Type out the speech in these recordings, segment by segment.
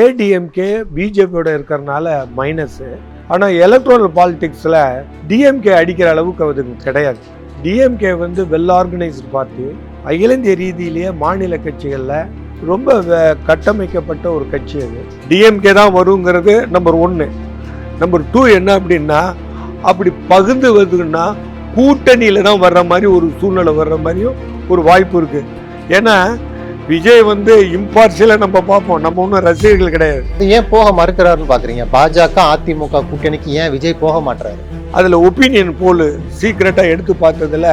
ஏடிஎம்கே பிஜேபியோட இருக்கிறனால மைனஸு ஆனால் எலக்ட்ரல் பாலிடிக்ஸில் டிஎம்கே அடிக்கிற அளவுக்கு அது கிடையாது. டிஎம்கே வந்து வெல் ஆர்கனைஸ்டு பார்ட்டி அகில இந்திய ரீதியிலேயே மாநில கட்சிகளில் ரொம்ப கட்டமைக்கப்பட்ட ஒரு கட்சி அது. டிஎம்கே தான் வருங்கிறது நம்பர் ஒன்று நம்பர் டூ என்ன அப்படின்னா அப்படி பகிர்ந்து வருதுன்னா கூட்டணியில் தான் வர்ற மாதிரி ஒரு சூழ்நிலை வர்ற மாதிரியும் ஒரு வாய்ப்பு இருக்குது ஏன்னா விஜய் வந்து இம்பார்ஷியலாக நம்ம பார்ப்போம். நம்ம ஒன்றும் ரசிகர்கள் கிடையாது. ஏன் போக மறுக்கிறாருன்னு பாக்குறீங்க? பாஜக அதிமுக கூட்டணிக்கு ஏன் விஜய் போக மாட்டாரு அதில் ஒப்பீனியன் போல் சீக்ரெட்டாக எடுத்து பார்த்ததுல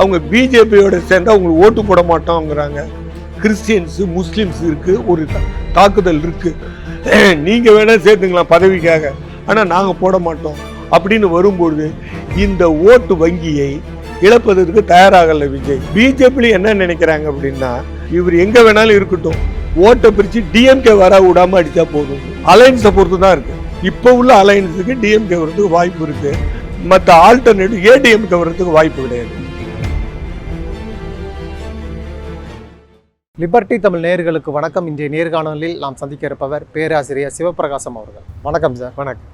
அவங்க பிஜேபியோட சேர்ந்து அவங்களுக்கு ஓட்டு போட மாட்டோங்கிறாங்க. கிறிஸ்டியன்ஸு முஸ்லீம்ஸ் இருக்குது ஒரு தாக்குதல் இருக்குது நீங்கள் வேணால் சேர்த்துக்கலாம் பதவிக்காக. ஆனால் நாங்கள் போட மாட்டோம். அப்படின்னு வரும்பொழுது இந்த ஓட்டு வங்கியை இழப்பதற்கு தயாராகல விஜய். பிஜேபியில் என்ன நினைக்கிறாங்க அப்படின்னா இவர் எங்கே வேணாலும் இருக்கட்டும். ஓட்டை பிரித்து டிஎம்கே வர விடாம அடித்தா போதும். அலைன்ஸை பொறுத்து தான் இருக்குது இப்போ உள்ள அலைன்ஸுக்கு டிஎம்கே வரதுக்கு வாய்ப்பு இருக்குது மற்ற ஆல்டர்னேட்டிவ் ஏடிஎம்கே வர்றதுக்கு வாய்ப்பு கிடையாது. லிபர்டி தமிழ் நேயர்களுக்கு வணக்கம். இன்றைய நேர்காணலில் நாம் சந்திக்க இருப்பவர் பேராசிரியர் சிவபிரகாசம் அவர்கள். வணக்கம் சார் வணக்கம்.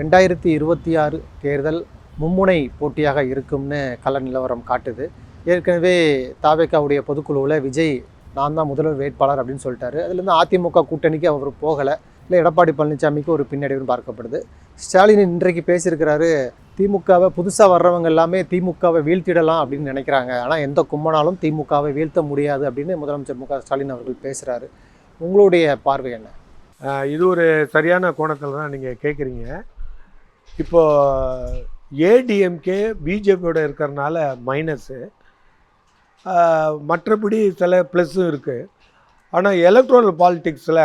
ரெண்டாயிரத்தி இருபத்தி ஆறு தேர்தல் மும்முனை போட்டியாக இருக்கும்னு கள நிலவரம் காட்டுது. ஏற்கனவே தாவேக்காவுடைய பொதுக்குழுவில் விஜய் நான் தான் முதல்வர் வேட்பாளர் அப்படின்னு சொல்லிட்டாரு. அதுலேருந்து அதிமுக கூட்டணிக்கு அவர் போகலை. இல்லை எடப்பாடி பழனிசாமிக்கு ஒரு பின்னடைவுன்னு பார்க்கப்படுது. ஸ்டாலின் இன்றைக்கு பேசியிருக்கிறாரு திமுகவை புதுசாக வர்றவங்க எல்லாமே திமுகவை வீழ்த்திடலாம் அப்படின்னு நினைக்கிறாங்க. ஆனால் எந்த கும்மனாலும் திமுகவை வீழ்த்த முடியாது அப்படின்னு முதலமைச்சர் மு ஸ்டாலின் அவர்கள் பேசுகிறாரு உங்களுடைய பார்வை என்ன? இது ஒரு சரியான கோணத்தில் தான் நீங்கள் கேட்குறீங்க இப்போது ஏடிஎம்கே பிஜேபியோட இருக்கிறனால மைனஸு மற்றபடி சில ப்ளஸ்ஸும் இருக்குது ஆனால் எலக்ட்ரல் பாலிட்டிக்ஸில்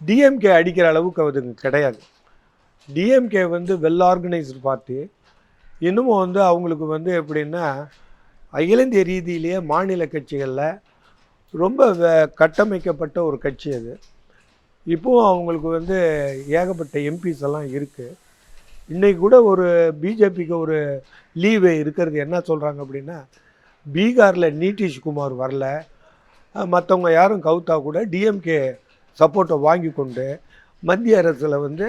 டிஎம்கே அடிக்கிற அளவுக்கு அது கிடையாது. டிஎம்கே வந்து வெல் ஆர்கனைஸ்டு பார்ட்டி இன்னமும் வந்து அவங்களுக்கு வந்து எப்படின்னா அகில இந்திய ரீதியிலேயே மாநில கட்சிகளில் ரொம்ப கட்டமைக்கப்பட்ட ஒரு கட்சி அது. இப்போவும் அவங்களுக்கு வந்து ஏகப்பட்ட எம்பிஸ் எல்லாம் இருக்குது இன்றைக்கி கூட ஒரு பிஜேபிக்கு ஒரு லீவு இருக்கிறது என்ன சொல்கிறாங்க அப்படின்னா பீகாரில் நிதிஷ்குமார் வரல. மற்றவங்க யாரும் கவுத்தா கூட டிஎம்கே சப்போர்ட்டை வாங்கி கொண்டு மத்திய அரசில் வந்து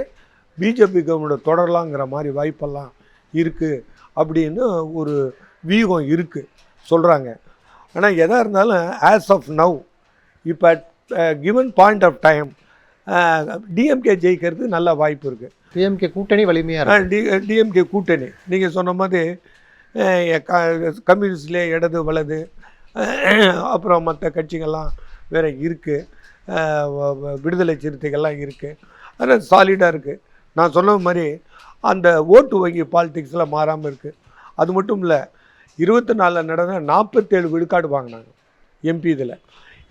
பிஜேபி கவர்மெண்ட் தொடரலாங்கிற மாதிரி வாய்ப்பெல்லாம் இருக்குது அப்படின்னு ஒரு வியூகம் இருக்குது சொல்கிறாங்க ஆனால் எதாக இருந்தாலும் ஆஸ் ஆஃப் நவ் இப்போ given point of time DMK ஜெயிக்கிறது நல்ல வாய்ப்பு இருக்குது டிஎம்கே கூட்டணி வலிமையாக டி டிஎம்கே கூட்டணி. நீங்கள் சொன்ன மாதிரி கம்யூனிஸ்ட்லேயே இடது வலது அப்புறம் மற்ற கட்சிகள்லாம் வேற இருக்குது விடுதலை சிறுத்தைகள்லாம் இருக்குது ஆனால் சாலிடாக இருக்குது நான் சொன்ன மாதிரி அந்த ஓட்டு வங்கி பாலிடிக்ஸில் மாறாமல் இருக்குது அது மட்டும் இல்லை இருபத்தி நாலில் நடந்த நாற்பத்தேழு விழுக்காடு வாங்கினாங்க எம்பி இதில்.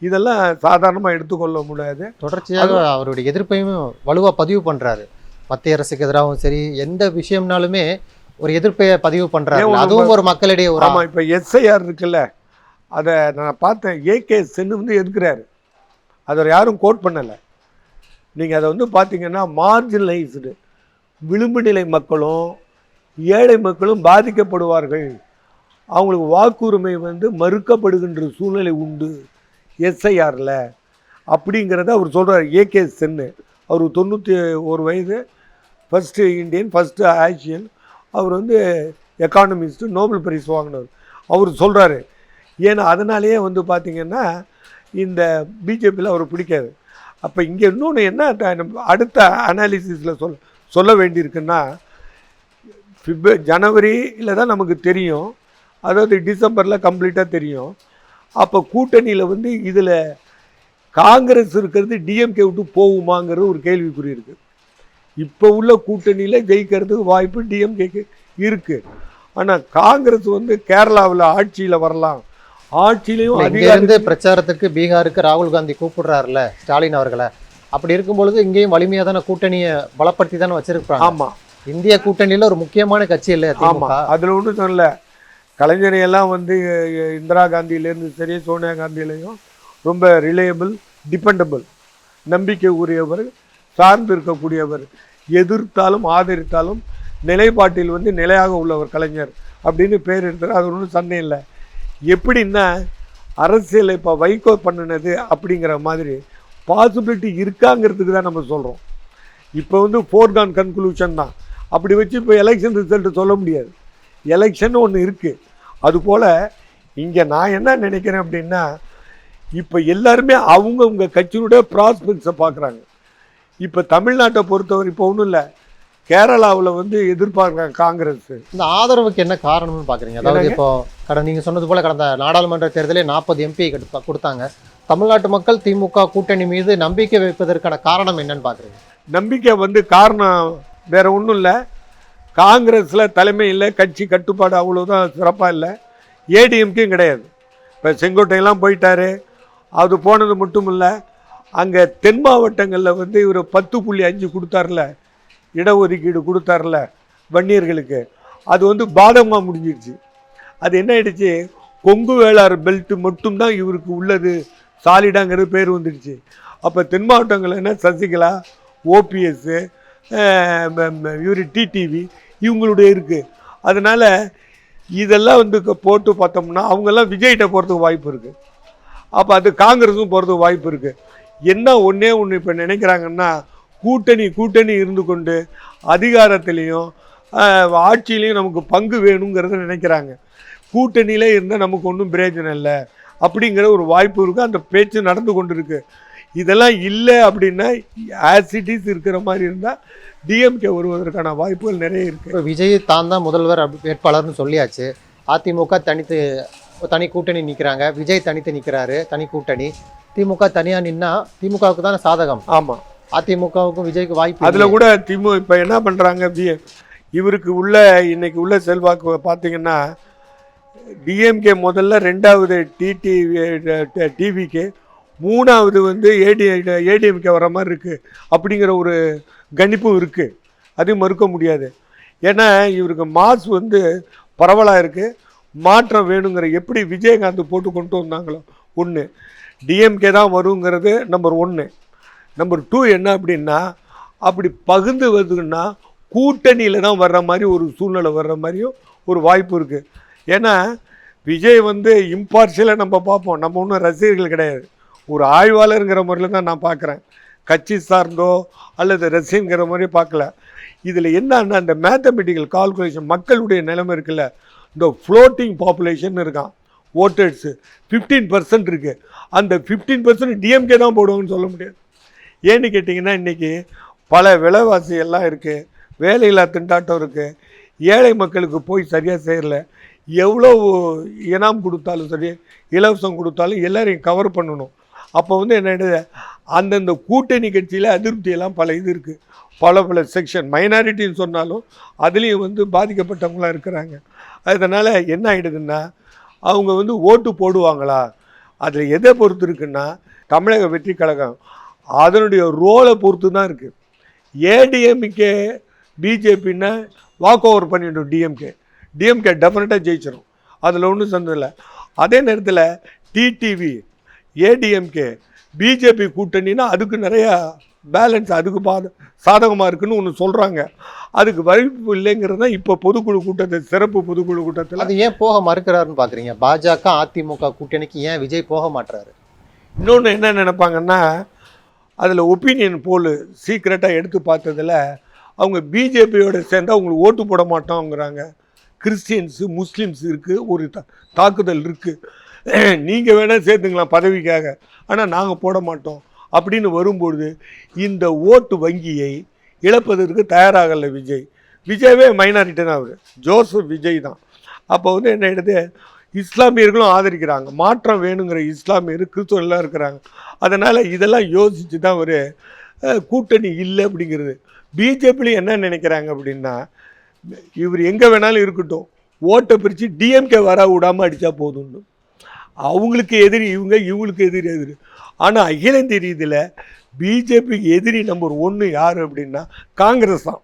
இதெல்லாம் சாதாரணமாக எடுத்துக்கொள்ள முடியாது. தொடர்ச்சியாக அவருடைய எதிர்ப்பையும் வலுவாக பதிவு பண்ணுறாரு மத்திய அரசுக்கு எதிராகவும் சரி எந்த விஷயம்னாலுமே ஒரு எதிர்ப்பை பதிவு ஒரு- அதுவும் ஒரு மக்களிடையே ஒரு ஆமாம் இப்போ எஸ்ஐஆர் இருக்குல்ல அதை நான் பார்த்தேன். ஏகே சென்னு வந்து எதுக்குறாரு? அதை யாரும் கோட் பண்ணலை. நீங்கள் அதை வந்து பார்த்தீங்கன்னா மார்ஜினலைஸ்டு விளிம்பு நிலை மக்களும் ஏழை மக்களும் பாதிக்கப்படுவார்கள். அவங்களுக்கு வாக்குரிமை வந்து மறுக்கப்படுகின்ற சூழ்நிலை உண்டு எஸ்ஐஆரில். அப்படிங்கிறத அவர் சொல்கிறார் ஏகே சென்னு. அவர் தொண்ணூற்றி ஒரு வயது ஃபஸ்ட்டு இந்தியன் ஃபஸ்ட்டு ஆசியன் அவர் வந்து எக்கானமிஸ்ட்டு நோபல் பரிசு வாங்கினவர். அவர் சொல்கிறாரு ஏன்னா அதனாலேயே வந்து பார்த்திங்கன்னா இந்த பிஜேபியில் அவர் பிடிக்காது. அப்போ இங்கே இன்னொன்று என்ன த- அடுத்த அனாலிசிஸில் சொல் சொல்ல வேண்டியிருக்குன்னா பிப்ர ஜனவரியில் தான் நமக்கு தெரியும். அதாவது டிசம்பரில் கம்ப்ளீட்டாக தெரியும். அப்போ கூட்டணியில் வந்து இதில் காங்கிரஸ் இருக்கிறது டிஎம்கே விட்டு போகுமாங்கிற ஒரு கேள்விக்குறி இருக்குது இப்போ உள்ள கூட்டணியில் ஜெயிக்கிறதுக்கு வாய்ப்பு டிஎம்கேக்கு இருக்குது ஆனால் காங்கிரஸ் வந்து கேரளாவில் ஆட்சியில் வரலாம். ஆட்சியிலையும் இருந்து பிரச்சாரத்துக்கு பீகாருக்கு ராகுல் காந்தி கூப்பிடுறாருல ஸ்டாலின் அவர்களை. அப்படி இருக்கும் பொழுது இங்கேயும் வலிமையா தானே கூட்டணியை பலப்படுத்தி தானே வச்சிருப்பாங்க ஆமாம் இந்திய கூட்டணியில ஒரு முக்கியமான கட்சி இல்ல ஆமாம் அதில் ஒன்றும் சொல்லல. கலைஞரை எல்லாம் வந்து இந்திரா காந்தியிலேருந்து சரி சோனியா காந்தியிலையும் ரொம்ப ரிலையபிள் டிபெண்டபிள் நம்பிக்கை உரியவர். சார்ந்து இருக்கக்கூடியவர் எதிர்த்தாலும் ஆதரித்தாலும் நிலைப்பாட்டில் வந்து நிலையாக உள்ளவர் கலைஞர் அப்படின்னு பேர் எடுத்தார் அது ஒன்றும் சந்தேகம் இல்லை. எப்படின்னா அரசியல் இப்போ வைகோ பண்ணினது அப்படிங்கிற மாதிரி பாசிபிலிட்டி இருக்காங்கிறதுக்கு தான் நம்ம சொல்கிறோம் இப்போ வந்து ஃபோர்கான் கன்க்ளூஷன் தான். அப்படி வச்சு இப்போ எலெக்ஷன் ரிசல்ட் சொல்ல முடியாது. எலெக்ஷன் ஒன்று இருக்குது அதுபோல் இங்கே நான் என்ன நினைக்கிறேன் அப்படின்னா இப்போ எல்லாருமே அவங்கவுங்க கட்சியினுடைய ப்ராஸ்பெக்ட்ஸை பார்க்குறாங்க இப்போ தமிழ்நாட்டை பொறுத்தவரை இப்போ ஒன்றும் இல்லை. கேரளாவில் வந்து எதிர்பார்க்குறாங்க காங்கிரஸ். இந்த ஆதரவுக்கு என்ன காரணம்னு பார்க்குறீங்க அதாவது? இப்போ கடந்த நீங்கள் சொன்னது போல கடந்த நாடாளுமன்ற தேர்தலில் நாற்பது எம்பி கொடுத்தாங்க. தமிழ்நாட்டு மக்கள் திமுக கூட்டணி மீது நம்பிக்கை வைப்பதற்கான காரணம் என்னன்னு பார்க்குறீங்க நம்பிக்கை வந்து காரணம் வேற ஒன்றும் இல்லை. காங்கிரஸில் தலைமை இல்லை கட்சி கட்டுப்பாடு அவ்வளோதான் சிறப்பாக இல்லை. ஏடிஎம்கேயும் கிடையாது. இப்போ செங்கோட்டையெல்லாம் போயிட்டாரு. அது போனது மட்டும் இல்லை. அங்கே தென் மாவட்டங்களில் வந்து இவர் பத்து புள்ளி அஞ்சு கொடுத்தார்ல இடஒதுக்கீடு கொடுத்தார்ல வன்னியர்களுக்கு. அது வந்து பாதகமாக முடிஞ்சிடுச்சு அது என்ன ஆயிடுச்சு? கொங்கு வேளார் பெல்ட்டு மட்டும்தான் இவருக்கு உள்ளது. சாலிடாங்கிறது பேர் வந்துடுச்சு. அப்போ தென் மாவட்டங்கள் என்ன? சசிகலா ஓபிஎஸ்ஸு இவர் டிடிவி இவங்களுடைய இருக்குது அதனால் இதெல்லாம் வந்து க- போட்டு பார்த்தோம்னா அவங்கெல்லாம் விஜய்கிட்ட போகிறதுக்கு வாய்ப்பு இருக்குது அப்போ அது காங்கிரஸும் போகிறதுக்கு வாய்ப்பு இருக்குது என்ன ஒன்றே ஒன்று இப்போ நினைக்கிறாங்கன்னா கூட்டணி கூட்டணி இருந்து கொண்டு அதிகாரத்திலையும் ஆட்சியிலையும் நமக்கு பங்கு வேணுங்கிறத நினைக்கிறாங்க. கூட்டணியிலே இருந்தால் நமக்கு ஒன்றும் பிரயோஜனம் இல்லை. அப்படிங்கிற ஒரு வாய்ப்பு இருக்குது அந்த பேச்சு நடந்து கொண்டு இருக்கு இதெல்லாம் இல்லை அப்படின்னா ஆசிட்டிஸ் இருக்கிற மாதிரி இருந்தால் டிஎம்கே வருவதற்கான வாய்ப்புகள் நிறைய இருக்குது விஜய் தான் தான் முதல்வர் வேட்பாளர்னு சொல்லியாச்சு. அதிமுக தனித்து தனி கூட்டணி நிற்கிறாங்க விஜய் தனித்து நிற்கிறாரு தனி கூட்டணி. திமுக தனியாக நின்னா திமுகவுக்கு தானே சாதகம். ஆமாம் அதிமுகவுக்கும் விஜய்க்கு வாய்ப்பு அதில் கூட திமு இப்போ என்ன பண்ணுறாங்க இவருக்கு உள்ள இன்னைக்கு உள்ள செல்வாக்கு பார்த்தீங்கன்னா டிஎம்கே முதல்ல ரெண்டாவது டிடி டிவிக்கு மூணாவது வந்து ஏடி ஏடிஎம்கே வர மாதிரி இருக்குது அப்படிங்கிற ஒரு கணிப்பும் இருக்குது அதையும் மறுக்க முடியாது. ஏன்னா இவருக்கு மாஸ் வந்து பரவலாக இருக்குது மாற்றம் வேணுங்கிற எப்படி விஜயகாந்த் போட்டு கொண்டு வந்தாங்களோ ஒன்று டிஎம்கே தான் வருங்கிறது நம்பர் ஒன்று நம்பர் டூ என்ன அப்படின்னா அப்படி பகிர்ந்து வருதுன்னா கூட்டணியில் தான் வர்ற மாதிரி ஒரு சூழ்நிலை வர்ற மாதிரியும் ஒரு வாய்ப்பு இருக்குது ஏன்னா விஜய் வந்து இம்பார்ஷியலாக நம்ம பார்ப்போம். நம்ம ஒன்றும் ரசிகர்கள் கிடையாது. ஒரு ஆய்வாளருங்கிற முறையில் தான் நான் பார்க்குறேன். கட்சி சார்ந்தோ அல்லது ரசிகங்கிற மாதிரி பார்க்கல. இதில் என்னன்னா அந்த மேத்தமெட்டிக்கல் கால்குலேஷன் மக்களுடைய நிலைமை இருக்குல்ல. இந்த ஃப்ளோட்டிங் பாப்புலேஷன் இருக்கான். ஓட்டர்ஸு. ஃபிஃப்டீன் பர்சன்ட் இருக்குது அந்த ஃபிஃப்டீன் பர்சன்ட் டிஎம்கே தான் போடுவாங்கன்னு சொல்ல முடியாது. ஏன்னு கேட்டிங்கன்னா இன்றைக்கி பல விலைவாசி எல்லாம் இருக்குது வேலையில்லா திண்டாட்டம் இருக்குது ஏழை மக்களுக்கு போய் சரியாக செய்யல எவ்வளோ இனாம் கொடுத்தாலும் சரி இலவசம் கொடுத்தாலும் எல்லோரையும் கவர் பண்ணணும். அப்போ வந்து என்ன அந்தந்த கூட்டணி கட்சியில் அதிருப்தியெல்லாம் பல இது இருக்குது பல பல செக்ஷன் மைனாரிட்டின்னு சொன்னாலும் அதுலேயும் வந்து பாதிக்கப்பட்டவங்களாம் இருக்கிறாங்க. அதனால் என்ன ஆகிடுதுன்னா அவங்க வந்து ஓட்டு போடுவாங்களா? அதில் எதை பொறுத்து இருக்குன்னா தமிழக வெற்றி கழகம் அதனுடைய ரோலை பொறுத்து தான் இருக்குது ஏடிஎம்கே பிஜேபின்னா வாக் ஓவர் பண்ணிடும் டிஎம்கே டிஎம்கே டெஃபினட்டாக ஜெயிச்சிடும் அதில் ஒன்றும் சந்தம் இல்லை. அதே நேரத்தில் டிடிவி ஏடிஎம்கே பிஜேபி கூட்டணின்னா அதுக்கு நிறையா பேலன்ஸ் அதுக்கு பாத சாதகமாக இருக்குன்னு ஒன்று சொல்கிறாங்க அதுக்கு வாய்ப்பு இல்லைங்கிறது தான் இப்போ பொதுக்குழு கூட்டத்தை சிறப்பு பொதுக்குழு கூட்டத்தில். அது ஏன் போக மறுக்கிறாருன்னு பார்க்குறீங்க பாஜக அதிமுக கூட்டணிக்கு ஏன் விஜய் போக மாட்டுறாரு இன்னொன்று என்ன நினைப்பாங்கன்னா அதில் ஒப்பீனியன் போல் சீக்ரெட்டாக எடுத்து பார்த்ததில் அவங்க பிஜேபியோட சேர்ந்தா அவங்களுக்கு ஓட்டு போட மாட்டோங்கிறாங்க. கிறிஸ்டியன்ஸு முஸ்லீம்ஸ் இருக்குது ஒரு தாக்குதல் இருக்குது நீங்கள் வேணால் சேர்த்துக்கலாம் பதவிக்காக. ஆனால் நாங்கள் போட மாட்டோம். அப்படின்னு வரும்பொழுது இந்த ஓட்டு வங்கியை இழப்பதற்கு தயாராகலை விஜய். விஜயவே மைனாரிட்டி தான் அவர். ஜோசப் விஜய் தான். அப்போ வந்து என்ன ஆகிடுது இஸ்லாமியர்களும் ஆதரிக்கிறாங்க. மாற்றம் வேணுங்கிற இஸ்லாமியர் கிறிஸ்துவ எல்லாம் இருக்கிறாங்க. அதனால் இதெல்லாம் யோசித்து தான் ஒரு கூட்டணி இல்லை அப்படிங்கிறது. பிஜேபியில் என்ன நினைக்கிறாங்க அப்படின்னா இவர் எங்கே வேணாலும் இருக்கட்டும். ஓட்டை பிரித்து டிஎம்கே வர விடாமல் அடித்தா போதும்னு. அவங்களுக்கு எதிரி இவங்க இவங்களுக்கு எதிரி எதிரி. ஆனால் அகில இந்திய ரீதியில் பிஜேபிக்கு எதிரி நம்பர் ஒன்று யார் அப்படின்னா காங்கிரஸ் தான்.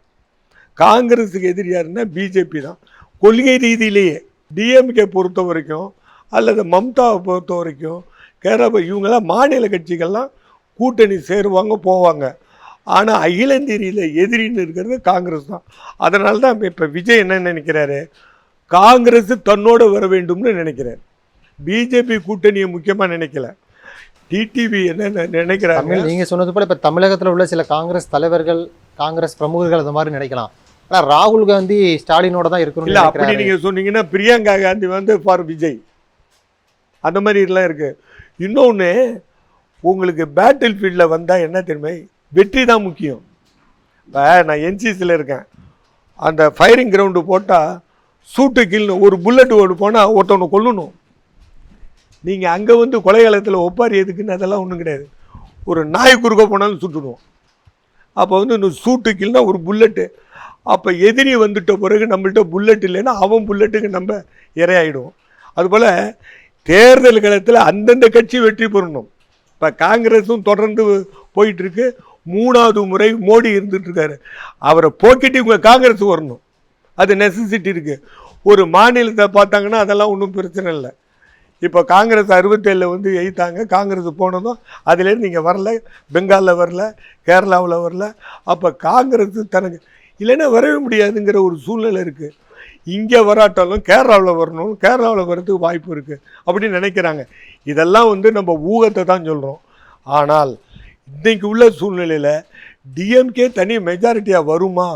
காங்கிரஸுக்கு எதிரி யாருன்னா பிஜேபி தான். கொள்கை ரீதியிலேயே டிஎம்கே பொறுத்த வரைக்கும் அல்லது மம்தாவை பொறுத்த வரைக்கும் கேரளா இவங்கெல்லாம் மாநில கட்சிகள்லாம் கூட்டணி சேருவாங்க போவாங்க. ஆனால் அகில இந்திய எதிரின்னு இருக்கிறது காங்கிரஸ் தான். அதனால தான் இப்போ விஜய் என்ன நினைக்கிறாரு? காங்கிரஸ் தன்னோடு வர வேண்டும்னு நினைக்கிறார். பிஜேபி கூட்டணியை முக்கியமாக நினைக்கல. டிடிவி என்ன நினைக்கிறாங்க? தமிழ் நீங்க சொன்னது போல இப்ப தமிழகத்துல உள்ள சில காங்கிரஸ் தலைவர்கள் காங்கிரஸ் பிரமுகர்கள் அந்த மாதிரி நினைக்கலாம். ஆனா ராகுல் காந்தி ஸ்டாலினோட தான் இருக்கணும்னு இல்ல அப்படி நினைக்கிறாரு. நீங்க சொன்னீங்கன்னா பிரியங்கா காந்தி வந்து ஃபார் விஜய். அந்த மாதிரி எல்லாம் இருக்கு. இன்னொன்று உங்களுக்கு பேட்டில் ஃபீல்டில் வந்தால் என்ன தெரியுமா? வெற்றி தான் முக்கியம். இப்போ நான் என்சிசியில் இருக்கேன். அந்த ஃபயரிங் கிரவுண்டு போட்டால் சூட்டு கீழே ஒரு புல்லட் ஓடு போனால் ஒருத்தவனை கொல்லணும். நீங்கள் அங்கே வந்து கொலைகாலத்தில் ஒப்பாரி எதுக்குன்னு அதெல்லாம் ஒன்றும் கிடையாது. ஒரு நாய் குறுக்க போனாலும் சுட்டுடுவோம். அப்போ வந்து இந்த சூட்டு ஒரு புல்லட்டு. அப்போ எதிரி வந்துட்ட பிறகு நம்மள்ட்ட புல்லட் இல்லைன்னா அவன் புல்லட்டுக்கு நம்ம இரையாயிடுவோம். அதுபோல் தேர்தல் களத்தில் அந்தந்த கட்சி வெற்றி பெறணும். இப்போ காங்கிரஸும் தொடர்ந்து போயிட்டுருக்கு. மூணாவது முறை மோடி இருந்துட்டுருக்காரு. அவரை போக்கிட்டு இவங்க காங்கிரஸ் வரணும். அது நெசசிட்டி இருக்குது ஒரு மாநிலத்தை பார்த்தாங்கன்னா அதெல்லாம் ஒன்றும் பிரச்சனை இல்லை. இப்போ காங்கிரஸ் அறுபத்தேழில் வந்து எய்த்தாங்க. காங்கிரஸ் போனதும் அதுலேருந்து நீங்கள் வரல. பெங்காலில் வரல. கேரளாவில் வரல. அப்போ காங்கிரஸ் தனக்கு இல்லைன்னா வரவே முடியாதுங்கிற ஒரு சூழ்நிலை இருக்குது இங்கே வராட்டாலும் கேரளாவில் வரணும். கேரளாவில் வரதுக்கு வாய்ப்பு இருக்குது அப்படின்னு நினைக்கிறாங்க. இதெல்லாம் வந்து நம்ம ஊகத்தை தான் சொல்கிறோம் ஆனால் இன்றைக்கு உள்ள சூழ்நிலையில் டிஎம்கே தனி மெஜாரிட்டியாக வருமா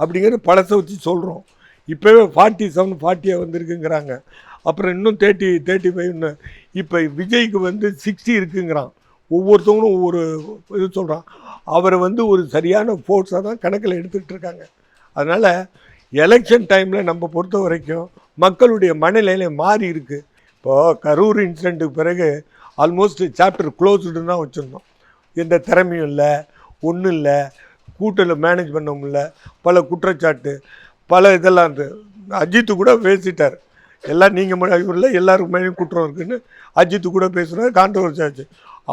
அப்படிங்கிறது பழசை வச்சு சொல்கிறோம் இப்போவே ஃபார்ட்டி செவன் ஃபார்ட்டியாக வந்திருக்குங்கிறாங்க. அப்புறம் இன்னும் தேர்ட்டி தேர்ட்டி ஃபைவ்னு இப்போ விஜய்க்கு வந்து சிக்ஸ்டி இருக்குங்கிறான். ஒவ்வொருத்தவங்களும் ஒவ்வொரு இது சொல்கிறான் அவரை வந்து ஒரு சரியான ஃபோர்ஸாக தான் கணக்கில் எடுத்துக்கிட்டு இருக்காங்க. அதனால் எலெக்ஷன் டைமில் நம்ம பொறுத்த வரைக்கும் மக்களுடைய மனநிலை மாறி இருக்கு. இப்போது கரூர் இன்சிடெண்ட்டுக்கு பிறகு ஆல்மோஸ்ட் சாப்டர் க்ளோஸ்டுன்னு தான் வச்சுருந்தோம். எந்த திறமையும் இல்லை ஒன்றும் இல்லை கூட்டத்தில் மேனேஜ் பண்ண முடியல பல குற்றச்சாட்டு பல இதெல்லாம் இருந்து அஜித்து கூட பேசிட்டார். எல்லாம் நீங்கள் இல்லை எல்லாருக்கு மேலேயும் குற்றம் இருக்குன்னு அஜித்து கூட பேசுனார் கான்ட்ரவர்சி ஆச்சு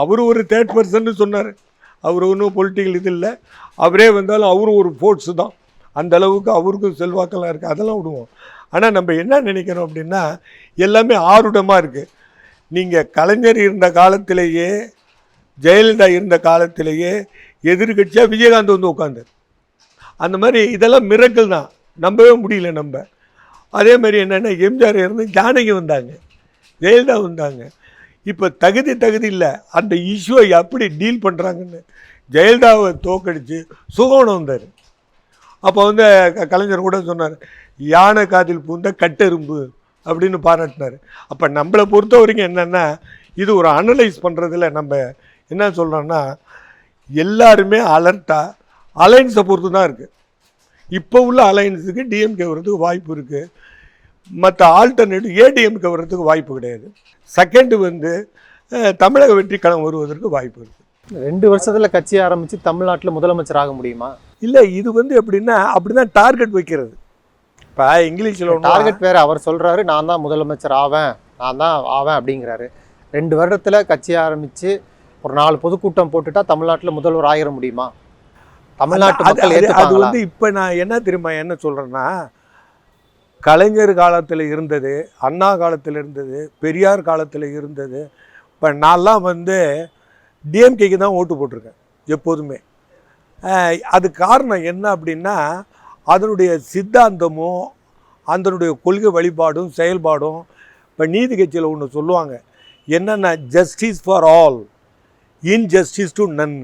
அவர் ஒரு தேர்ட் பர்சன் சொன்னார். அவர் ஒன்றும் பொலிட்டிக்கல் இது இல்லை. அவரே வந்தாலும் அவரும் ஒரு ஃபோர்ஸு தான். அந்த அளவுக்கு அவருக்கும் செல்வாக்கெல்லாம் இருக்குது அதெல்லாம் விடுவோம். ஆனால் நம்ம என்ன நினைக்கிறோம் அப்படின்னா எல்லாமே ஆருடமாக இருக்குது நீங்கள் கலைஞர் இருந்த காலத்திலேயே ஜெயலலிதா இருந்த காலத்திலேயே எதிர்கட்சியாக விஜயகாந்த் வந்து உட்காந்து அந்த மாதிரி இதெல்லாம் மிரக்கல் தான். நம்பவே முடியல நம்ம. அதே மாதிரி என்னென்னா எம்ஜிஆர் இருந்து ஜானகி வந்தாங்க ஜெயலலிதா வந்தாங்க. இப்போ தகுதி தகுதி இல்லை. அந்த இஷ்யூவை எப்படி டீல் பண்ணுறாங்கன்னு ஜெயலலிதாவை தோக்கடித்து சுகோணம் வந்தார். அப்போ வந்து க- கலைஞர் கூட சொன்னார் யானை காதில் பூந்த கட்டெரும்பு அப்படின்னு பாராட்டினார். அப்போ நம்மளை பொறுத்த வரைக்கும் என்னென்னா இது ஒரு அனலைஸ் பண்ணுறதுல நம்ம என்ன சொல்கிறோன்னா எல்லாருமே அலர்ட்டாக அலைன்ஸை பொறுத்து தான் இருக்குது இப்போ உள்ள அலைன்ஸுக்கு டிஎம்கே வர்றதுக்கு வாய்ப்பு இருக்குது மற்ற ஆல்டர்னேட்டிவ் ஏடிஎம்கே வர்றதுக்கு வாய்ப்பு கிடையாது. செகண்டு வந்து தமிழக வெற்றி களம் வருவதற்கு வாய்ப்பு இருக்குது ரெண்டு வருஷத்துல கட்சி ஆரம்பிச்சு தமிழ்நாட்டுல முதலமைச்சர் ஆக முடியுமா? இல்லை இது வந்து எப்படின்னா அப்படி தான் டார்கெட் வைக்கிறது. இப்போ இங்கிலீஷில் டார்கெட் வேற அவர் சொல்றாரு நான் தான் முதலமைச்சர் ஆவேன் நான் தான் ஆவேன் அப்படிங்கிறாரு. ரெண்டு வருடத்துல கட்சி ஆரம்பிச்சு ஒரு நாலு பொதுக்கூட்டம் போட்டுட்டா தமிழ்நாட்டுல முதல்வர் ஆகிட முடியுமா? தமிழ்நாட்டு அது- மக்கள் அது- வந்து இப்போ நான் என்ன தெரியுமா என்ன சொல்கிறேன்னா கலைஞர் காலத்தில் இருந்தது அண்ணா காலத்தில் இருந்தது பெரியார் காலத்தில் இருந்தது இப்போ நான்லாம் வந்து டிஎம்கேக்கு தான் ஓட்டு போட்டிருக்கேன் எப்போதுமே. அது காரணம் என்ன அப்படின்னா அதனுடைய சித்தாந்தமும் அதனுடைய கொள்கை வழிபாடும் செயல்பாடும் இப்போ நீதி கட்சியில் ஒன்று சொல்லுவாங்க என்னென்னா justice for all injustice to none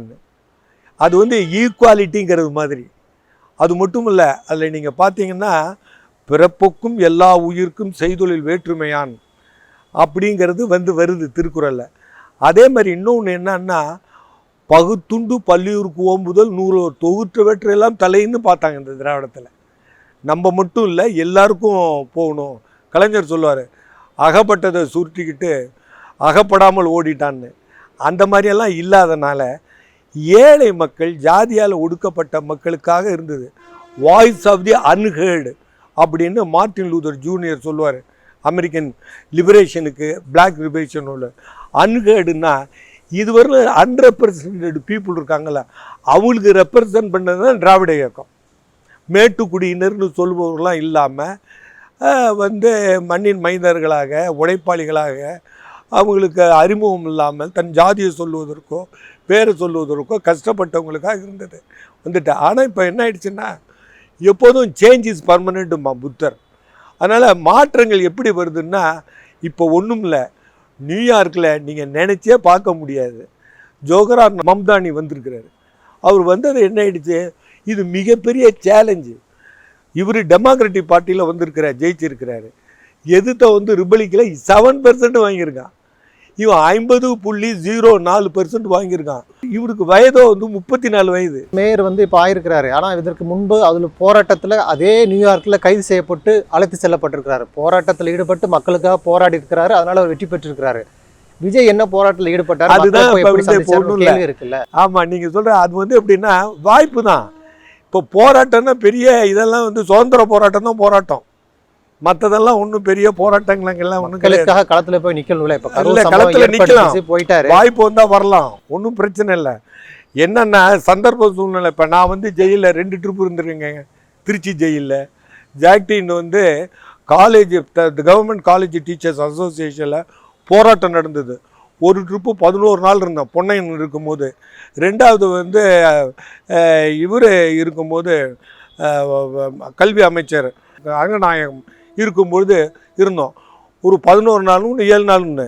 அது வந்து ஈக்குவாலிட்டிங்கிறது மாதிரி. அது மட்டும் இல்லை அதில் நீங்கள் பார்த்தீங்கன்னா பிறப்புக்கும் எல்லா உயிர்க்கும் செய்தொழில் வேற்றுமையான் அப்படிங்கிறது வந்து வருது திருக்குறளில். அதே மாதிரி இன்னொன்று என்னன்னா பகுத்துண்டு பள்ளியூருக்கு ஓம்புதல் நூலோர் தொகுற்றவற்றையெல்லாம் தலைன்னு பார்த்தாங்க இந்த திராவிடத்தில். நம்ம மட்டும் இல்லை எல்லாருக்கும் போகணும். கலைஞர் சொல்லுவார் அகப்பட்டதை சுருட்டிக்கிட்டு அகப்படாமல் ஓடிட்டான்னு. அந்த மாதிரியெல்லாம் இல்லாதனால ஏழை மக்கள் ஜாதியால் ஒடுக்கப்பட்ட மக்களுக்காக இருந்தது. வாய்ஸ் ஆஃப் தி அன்ஹேர்டு அப்படின்னு மார்ட்டின் லூதர் ஜூனியர் சொல்லுவார். அமெரிக்கன் லிபரேஷனுக்கு பிளாக் லிபரேஷன் உள்ள. அன்ஹேர்டுன்னா இதுவரை அன்ரெப்ரசன்டட் பீப்புள் இருக்காங்கல்ல அவங்களுக்கு ரெப்ரசன்ட் பண்ணது தான் திராவிட இயக்கம். மேட்டுக்குடியினர்னு சொல்பவர்களாம் இல்லாமல் வந்து மண்ணின் மைந்தர்களாக உழைப்பாளிகளாக அவங்களுக்கு அறிமுகம் இல்லாமல் தன் ஜாதியை சொல்லுவதற்கோ பேரை சொல்லுவதற்கோ கஷ்டப்பட்டவங்களுக்காக இருந்தது. வந்துட்டு. ஆனால் இப்போ என்ன ஆயிடுச்சுன்னா எப்போதும் சேஞ்ச் இஸ் பர்மனெண்ட்டுமா புத்தர். அதனால் மாற்றங்கள் எப்படி வருதுன்னா இப்போ ஒன்றும் இல்லை. நியூயார்க்கில் நீங்கள் நினச்சே பார்க்க முடியாது. ஜோகரார் மம்தானி வந்திருக்கிறாரு. அவர் வந்தது என்ன ஆயிடுச்சு? இது மிகப்பெரிய சேலஞ்சு இவர் டெமோக்ராட்டிக் பார்ட்டியில் வந்திருக்கிறார் ஜெயிச்சிருக்கிறாரு. எதிர்த்த வந்து ரிபலிக்கில் செவன் பெர்சன்ட் வாங்கியிருக்கான். இவன் ஐம்பது புள்ளி ஜீரோ நாலு பெர்சன்ட் வாங்கியிருக்கான். இவருக்கு வயதோ வந்து முப்பத்தி நாலு வயது. மேயர் வந்து இப்போ ஆயிருக்கிறாரு. ஆனால் இதற்கு முன்பு அதில் போராட்டத்தில் அதே நியூயார்க்கில் கைது செய்யப்பட்டு அழைத்து செல்லப்பட்டிருக்கிறாரு. போராட்டத்தில் ஈடுபட்டு மக்களுக்காக போராடி இருக்கிறாரு. அதனால அவர் வெற்றி பெற்றிருக்கிறாரு. விஜய் என்ன போராட்டத்தில் ஈடுபட்டாரு? அதுதான் இருக்குல்ல. ஆமாம் நீங்கள் சொல்கிற அது வந்து எப்படின்னா வாய்ப்பு தான் இப்போ போராட்டம்னா பெரிய இதெல்லாம் வந்து சுதந்திர போராட்டம் தான் போராட்டம். மற்றதெல்லாம் ஒன்றும் பெரிய போராட்டங்களெல்லாம் ஒன்றும் கிடையாது. களத்துல போய் நிக்கணும்ல இப்ப இல்ல, களத்துல. ஏற்பட்டுச்சு, போயிட்டாரு. வாய்ப்பு வந்தால் வரலாம். ஒன்றும் பிரச்சனை இல்லை. என்னன்னா சந்தர்ப்ப சூழ்நிலை இப்போ நான் வந்து ஜெயிலில் ரெண்டு ட்ரிப் இருந்திருக்கேங்க. திருச்சி ஜெயிலில். ஜாக்டின் வந்து காலேஜ் கவர்மெண்ட் காலேஜ் டீச்சர்ஸ் அசோசியேஷனில் போராட்டம் நடந்தது. ஒரு ட்ரிப்பு பதினோரு நாள் இருந்தேன் பொன்னையன் இருக்கும்போது. ரெண்டாவது வந்து இவர் இருக்கும்போது கல்வி அமைச்சர் அரங்கநாயகம் இருக்கும்பொழுது இருந்தோம். ஒரு பதினோரு நாளும் ஏழு நாளும்னு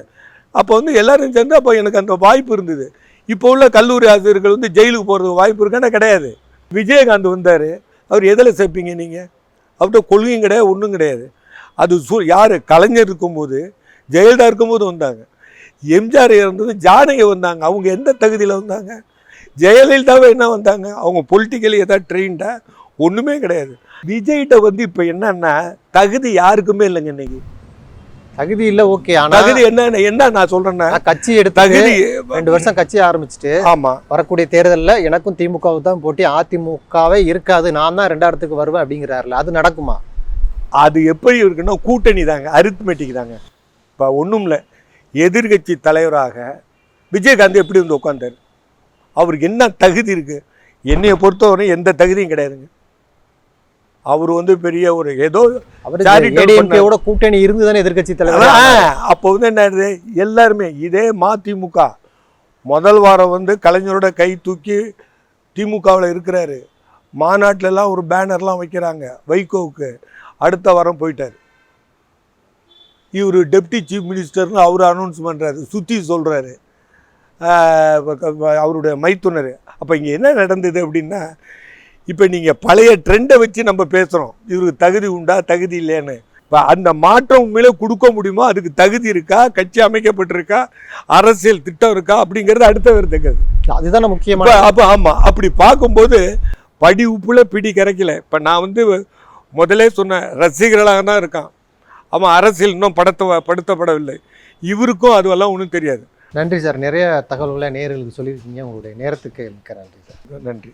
அப்போ வந்து எல்லோரும் சேர்ந்து அப்போ எனக்கு அந்த வாய்ப்பு இருந்தது. இப்போ உள்ள கல்லூரி ஆசிரியர்கள் வந்து ஜெயிலுக்கு போகிறதுக்கு வாய்ப்பு இருக்கானே கிடையாது. விஜயகாந்த் வந்தார். அவர் எதில் சேர்ப்பீங்க நீங்கள் அவர்கிட்ட கொள்கையும் கிடையாது ஒன்றும் கிடையாது. அது சு யார்? கலைஞர் இருக்கும்போது ஜெயலலிதா இருக்கும்போது வந்தாங்க. எம்ஜிஆர் இருந்தது ஜானகி வந்தாங்க. அவங்க எந்த தகுதியில் வந்தாங்க? ஜெயலலிதாவை என்ன வந்தாங்க? அவங்க பொலிட்டிக்கலி எதாவது ட்ரெயின்டா ஒன்றுமே கிடையாது. விஜய்கிட்ட வந்து இப்போ என்னன்னா தகுதி யாருக்குமே இல்லைங்க இன்னைக்கு. தகுதி இல்ல ஓகே. ஆனா தகுதி என்ன என்ன நான் சொல்றேன்னா கட்சி எடுத்து தகுதி ரெண்டு வருஷம் கட்சி ஆரம்பிச்சுட்டு ஆமா. வரக்கூடிய தேர்தல்ல எனக்கும் திமுகவுக்கு தான் போட்டி அதிமுகவே இருக்காது. நான் தான் ரெண்டாயிரத்துக்கு வருவேன் அப்படிங்கிறாருல அது நடக்குமா? அது எப்படி இருக்குன்னா கூட்டணி தாங்க அரித்மெட்டிக் தாங்க. இப்போ ஒன்றும் இல்லை எதிர்கட்சி தலைவராக விஜயகாந்த் எப்படி வந்து உட்காந்தார் அவருக்கு என்ன தகுதி இருக்குது என்னைய பொறுத்தவரை எந்த தகுதியும் கிடையாதுங்க. அவர் வந்து பெரிய ஒரு ஏதோ ஏடிஎம்கேவோட கூட்டணி இருந்து தானே எதிர்கட்சி தலைவர் அப்போ வந்து என்ன எல்லாருமே இதே மதிமுக முதல் வாரம் வந்து கலைஞரோட கை தூக்கி திமுகவில் இருக்கிறாரு. மாநாட்டுல எல்லாம் ஒரு பேனர்லாம் வைக்கிறாங்க வைகோவுக்கு. அடுத்த வாரம் போயிட்டார். இவர் டெப்டி சீஃப் மினிஸ்டர்னு அவர் அனௌன்ஸ் பண்ணுறாரு சுற்றி சொல்கிறாரு அவருடைய மைத்துனர். அப்போ இங்கே என்ன நடந்தது அப்படின்னா இப்போ நீங்கள் பழைய ட்ரெண்டை வச்சு நம்ம பேசுகிறோம் இவருக்கு தகுதி உண்டா தகுதி இல்லையான்னு. இப்போ அந்த மாற்றம் உண்மையிலே கொடுக்க முடியுமோ? அதுக்கு தகுதி இருக்கா? கட்சி அமைக்கப்பட்டிருக்கா? அரசியல் திட்டம் இருக்கா? அப்படிங்கிறது அடுத்த வருதுங்கிறது அதுதானே இப்போ முக்கியமான அப்போ ஆமாம் அப்படி பார்க்கும்போது படி உப்புல பிடி கிடைக்கல இப்போ நான் வந்து முதலே சொன்னேன் ரசிகர்களாக தான் இருக்கான். அவன் அரசியல் இன்னும் படுத்த படுத்தப்படவில்லை. இவருக்கும் அதுவெல்லாம் ஒன்றும் தெரியாது. நன்றி சார். நிறைய தகவல்களை நேயர்களுக்கு சொல்லியிருக்கீங்க. உங்களுடைய நேரத்துக்கு மிக்க நன்றி சார். நன்றி.